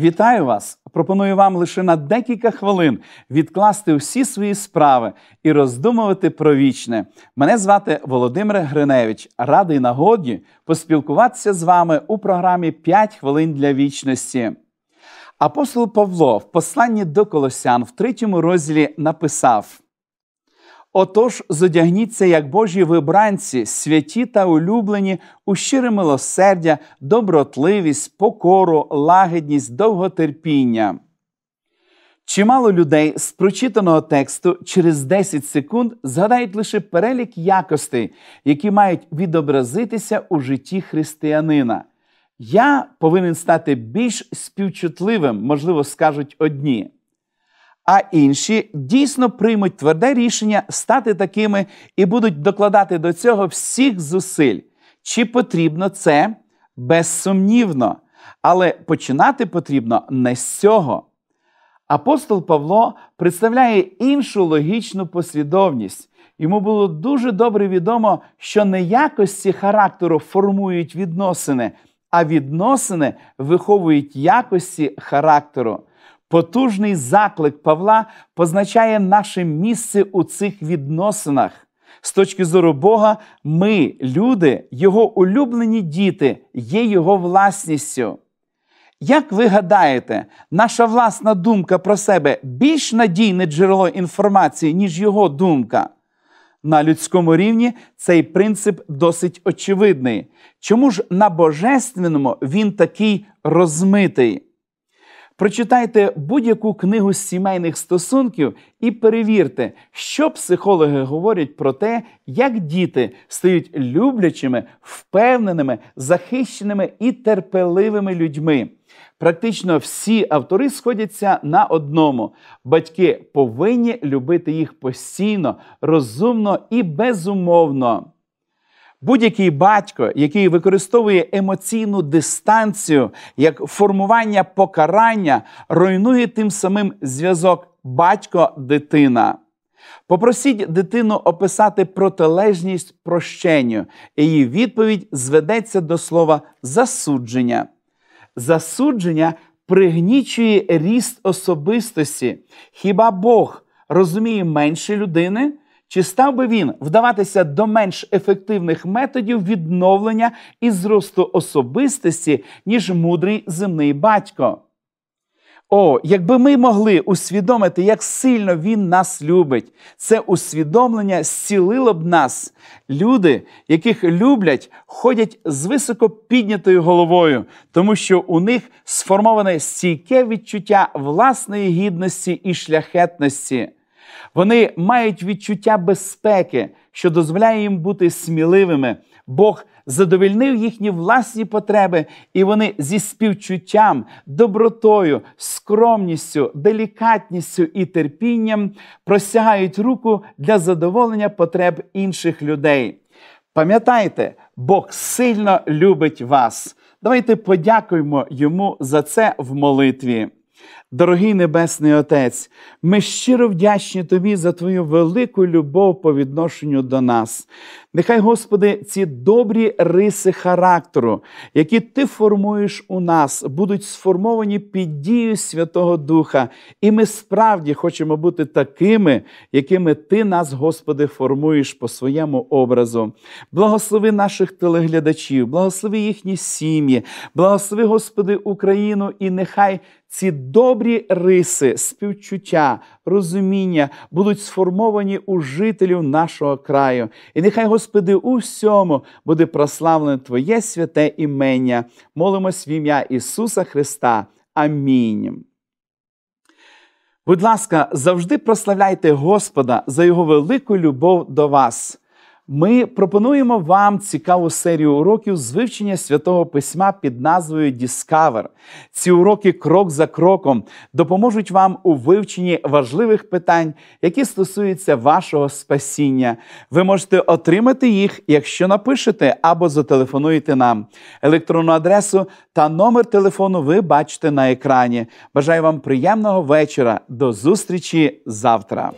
Вітаю вас! Пропоную вам лише на декілька хвилин відкласти всі свої справи і роздумувати про вічне. Мене звати Володимир Гриневич. Радий нагоді поспілкуватися з вами у програмі «5 хвилин для вічності. Апостол Павло в посланні до Колосян в третьому розділі написав. Отож, зодягніться, як Божі вибранці, святі та улюблені, у щире милосердя, добротливість, покору, лагідність, довготерпіння. Чимало людей з прочитаного тексту через 10 секунд згадають лише перелік якостей, які мають відобразитися у житті християнина. Я повинен стати більш співчутливим, можливо, скажуть одні а інші дійсно приймуть тверде рішення стати такими і будуть докладати до цього всіх зусиль. Чи потрібно це? Безсумнівно. Але починати потрібно не з цього. Апостол Павло представляє іншу логічну послідовність. Йому було дуже добре відомо, що не якості характеру формують відносини, а відносини виховують якості характеру. Потужний заклик Павла позначає наше місце у цих відносинах. З точки зору Бога, ми, люди, Його улюблені діти, є Його власністю. Як ви гадаєте, наша власна думка про себе більш надійне джерело інформації, ніж його думка? На людському рівні цей принцип досить очевидний. Чому ж на божественному він такий розмитий? Прочитайте будь-яку книгу з сімейних стосунків і перевірте, що психологи говорять про те, як діти стають люблячими, впевненими, захищеними і терпеливими людьми. Практично всі автори сходяться на одному: батьки повинні любити їх постійно, розумно і безумовно. Будь-який батько, який використовує емоційну дистанцію як формування покарання, руйнує тим самим зв'язок батько-дитина. Попросіть дитину описати протилежність прощенню, і її відповідь зведеться до слова засудження. Засудження пригнічує ріст особистості. Хіба Бог розуміє менше людини? Чи став би він вдаватися до менш ефективних методів відновлення і зросту особистості, ніж мудрий земний батько? О, якби ми могли усвідомити, як сильно він нас любить, це усвідомлення зцілило б нас. Люди, яких люблять, ходять з високо піднятою головою, тому що у них сформоване стійке відчуття власної гідності і шляхетності. Вони мають відчуття безпеки, що дозволяє їм бути сміливими. Бог задовільнив їхні власні потреби, і вони зі співчуттям, добротою, скромністю, делікатністю і терпінням просягають руку для задоволення потреб інших людей. Пам'ятайте, Бог сильно любить вас. Давайте подякуємо йому за це в молитві. Дорогий Небесний Отець, ми щиро вдячні Тобі за Твою велику любов по відношенню до нас. Нехай, Господи, ці добрі риси характеру, які Ти формуєш у нас, будуть сформовані під дією Святого Духа. І ми справді хочемо бути такими, якими Ти нас, Господи, формуєш по своєму образу. Благослови наших телеглядачів, благослови їхні сім'ї, благослови, Господи, Україну, і нехай ці добрі риси, співчуття, розуміння будуть сформовані у жителів нашого краю. І нехай, Господи, у всьому буде прославлене Твоє святе імення. Молимось в ім'я Ісуса Христа. Амінь. Будь ласка, завжди прославляйте Господа за Його велику любов до вас. Ми пропонуємо вам цікаву серію уроків з вивчення святого письма під назвою Discover. Ці уроки крок за кроком допоможуть вам у вивченні важливих питань, які стосуються вашого спасіння. Ви можете отримати їх, якщо напишете або зателефонуєте нам. Електронну адресу та номер телефону ви бачите на екрані. Бажаю вам приємного вечора. До зустрічі завтра.